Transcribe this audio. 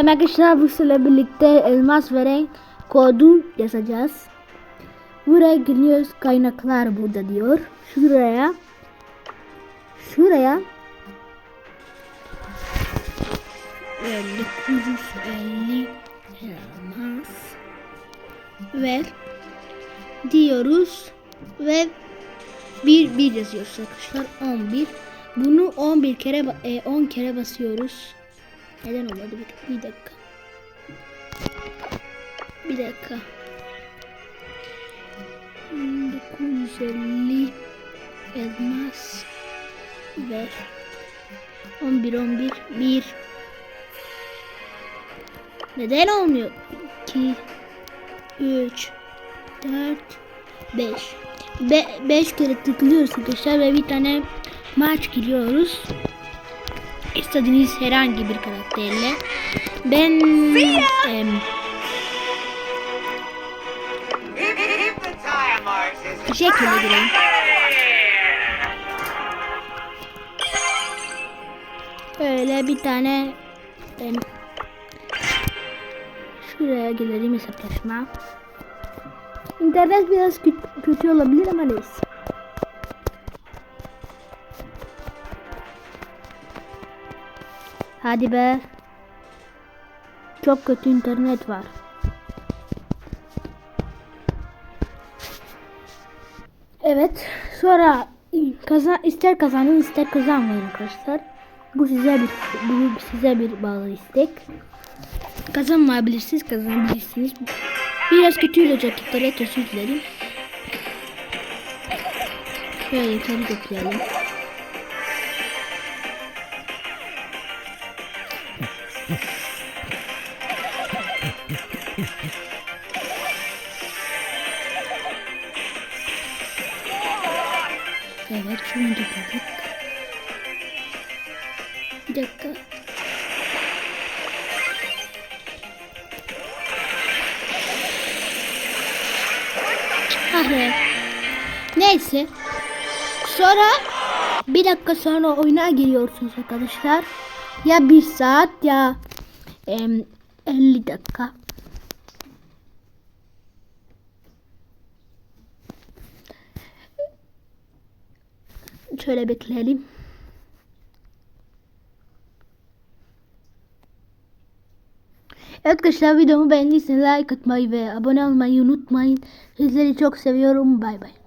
Hem arkadaşlar bu birlikte elmas veren kodu yazacağız. Buraya giriyoruz kaynaklar burada diyor. Şuraya şuraya 950 elmas ver diyoruz ve bir bir yazıyoruz arkadaşlar 11 bunu 11 kere ba- e, 10 kere basıyoruz neden olmadı bir, bir dakika. Bir dakika. Hmm, 950 elmas ver. 11 11 1 neden olmuyor? 2 3 4 5 5 kere tıklıyoruz arkadaşlar ve bir tane maç giriyoruz. İstediğiniz herhangi bir karakterle. Ben bu şekilde gireyim. Böyle bir tane em, şuraya gelelim hesaplaşma. İnternet biraz kö- kötü olabilir ama neyse. Hadi be. Çok kötü internet var. Evet. Sonra kazan ister kazanın ister kazanmayın arkadaşlar. Bu size bir bu size bir bağlı istek. Kazanmayabilirsiniz, kazanabilirsiniz. Biraz kötü olacak internet özür dilerim. Şöyle yukarı toplayalım. Evet şunu topladık. Bir dakika. Ah be. Neyse. Sonra bir dakika sonra oyuna giriyorsunuz arkadaşlar. Ya bir saat ya em, 50 dakika. Şöyle bekleyelim. Evet arkadaşlar videomu beğendiyseniz like atmayı ve abone olmayı unutmayın. Sizleri çok seviyorum. Bay bay.